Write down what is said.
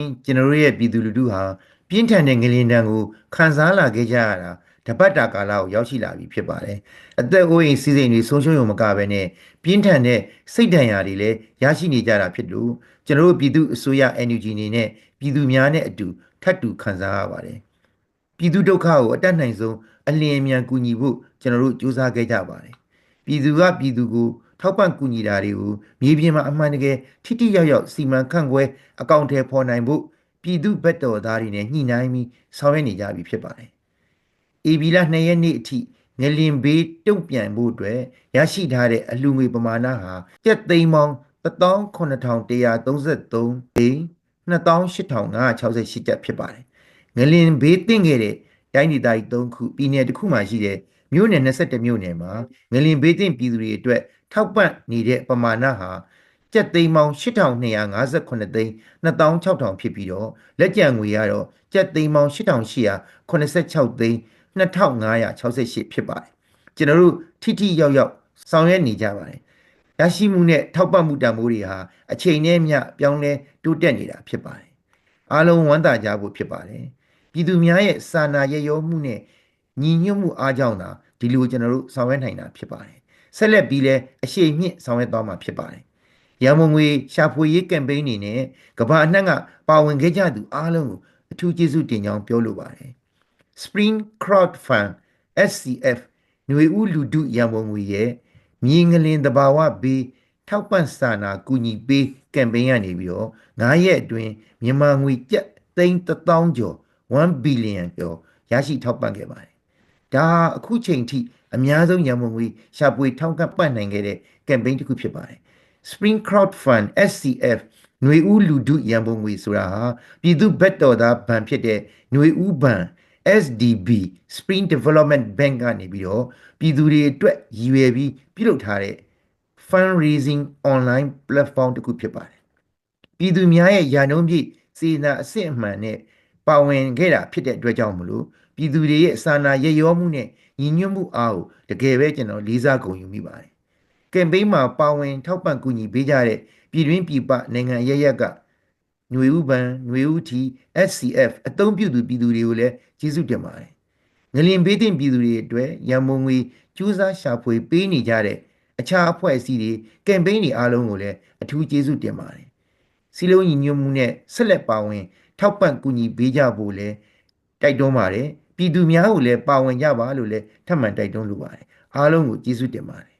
ကျွန်တော်တို့ရဲ့ပြည်သူလူထုဟာပြင်းထန်တဲ့ငလင်တံကိုခံစားလာခဲ့ကြရတာတပတ်တာကာလကိုရောက်ရှိလာပြီဖြစ်ပါတယ်အသက်အိုးအိမ်စီးစိမ်တွေဆုံးရှုံးရုံမကဘဲနဲ့ပြင်းထန်တဲ့စိတ်ဒဏ်ရာတွေလည်းရရှိနေကြတာဖြစ်လို့ကျွန်တော်တို့ပြည်သူအစိုးရ NUG အနေနဲ့ပြည်သူများနဲ့အတူထပ်တူခံစားရပါတယ်ပြည်သူဒုက္ခကိုအတတ်နိုင်ဆုံးအလျင်အမြန်ကူညီဖို့ကျွန်တော်တို့ကြိုးစားခဲ့ကြပါတယ်ပြည်သူကပြည်သူကို ထောက်ပံ့ကူညီတာတွေကိုမြေပြင်မှာအမှန်တကယ်ထိထိရောက်ရောက်စီမံခန့်ခွဲအကောင့်ထဲပေါ်နိုင်ဖို့ပြည်သူဘက်တော်သားတွေနဲ့ညှိနှိုင်းပြီးဆောင်ရွက်နေကြပြီဖြစ်ပါတယ်။ AB လ2ရက်နေ့အထိငလင်ဘေးတုံ့ပြန်ဖို့အတွက်ရရှိထားတဲ့အလှူငွေပမာဏဟာကျပ်သိန်းပေါင်း18133ဘိန်း28568ကျပ်ဖြစ်ပါတယ်။ငလင်ဘေးတင့်ခဲ့တဲ့တိုင်းဒေသကြီး3ခုပြည်နယ်တစ်ခုမှာရှိတဲ့မြို့နယ်22မြို့နယ်မှာငလင်ဘေးတင့်ပြည်သူတွေအတွက် ထောက်ပံ့နေတဲ့ပမာဏဟာကျပ်သိန်းပေါင်း8258သိန်း26000ဖြစ်ပြီးတော့လက်ကျန်ငွေကတော့ကျပ်သိန်းပေါင်း8886သိန်း2568ဖြစ်ပါတယ်ကျွန်တော်တို့ထိထိရောက်ရောက်ဆောင်ရွက်နေကြပါတယ်ရရှိမှုနဲ့ထောက်ပံ့မှုတန်ဖိုးတွေဟာအချိန်နဲ့မျှပြောင်းလဲတိုးတက်နေတာဖြစ်ပါတယ်အားလုံးဝမ်းသာကြဖို့ဖြစ်ပါတယ်ပြည်သူများရဲ့စာနာရရောမှုနဲ့ညီညွတ်မှုအားကြောင့်သာဒီလိုကျွန်တော်တို့ဆောင်ရွက်နိုင်တာဖြစ်ပါတယ် ဆက်လက်ပြီးလဲအရှိန်မြင့်ဆောင်ရွက်သွားမှာဖြစ်ပါတယ်ရန်ကုန်ငွေရှာဖွေရေးကမ်ပိန်းနေနဲ့ကမ္ဘာအနှံ့ကပါဝင်ခဲ့ကြသူအားလုံးကိုအထူးကျေးဇူးတင်ကြောင်းပြောလိုပါတယ် Spring Crowd Fund SCF ຫນွေဦးလူဒုရန်ကုန်ငွေရဲ့မြေငလင်တဘာဝဘေးထောက်ပံ့စာနာကူညီပေးကမ်ပိန်းကနေပြီးတော့9ရက်အတွင်းမြန်မာငွေကျပ်သိန်း1000ကျော်1ဘီလီယံကျော်ရရှိထောက်ပံ့ခဲ့ပါတယ် ဒါဟာအခုချိန်ထိအများဆုံးရန်ပုံငွေရှာဖွေထောက်ကပ်ပတ်နိုင်ခဲ့တဲ့ကမ်ပိန်းတစ်ခုဖြစ်ပါတယ် Spring Crowd Fund SCF ຫນွေဦးလူဒုရန်ပုံငွေဆိုတာဟာပြည်သူဘက်တော်သားဘဏ်ဖြစ်တဲ့ຫນွေဦးဘဏ် SDB Spring Development Bank ကနေပြီးတော့ပြည်သူတွေအတွက်ရည်ရွယ်ပြီးပြုလုပ်ထားတဲ့ fundraising online platform တစ်ခုဖြစ်ပါတယ်ပြည်သူများရဲ့ယာနှုံးပြည့်စေနာအစစ်အမှန်နဲ့ပါဝင်ခဲ့တာဖြစ်တဲ့အတွက်ကြောင့်မလို့ ပြည်သူတွေရဲ့စာနာရရောမှုနဲ့ညီညွတ်မှုအားကိုတကယ်ပဲကျွန်တော်လေးစားဂုဏ်ယူမိပါတယ်ကမ်ပိန်းမှာပါဝင်ထောက်ပံ့ကူညီပေးကြတဲ့ပြည်တွင်းပြည်ပနိုင်ငံရရက်ကຫນွေဥပန်ຫນွေဥတီ SCF အသုံးပြုသူပြည်သူတွေကိုလည်းကျေးဇူးတင်ပါတယ်ငလင်ဘေးတင်ပြည်သူတွေအတွက်ရန်မုံငွေကျူးစာရှာဖွေပေးနေကြတဲ့အခြားအဖွဲ့အစည်းတွေကမ်ပိန်းတွေအားလုံးကိုလည်းအထူးကျေးဇူးတင်ပါတယ်စီလုံးညီညွတ်မှုနဲ့ဆက်လက်ပါဝင် ထောက်ပံ့ကူညီပေးကြဖို့လည်းတိုက်တွန်းပါတယ် ပြည်သူများကိုလည်းပါဝင်ကြပါလို့လည်းထပ်မံတိုက်တွန်းလိုပါတယ်အားလုံးကိုကျေးဇူးတင်ပါတယ်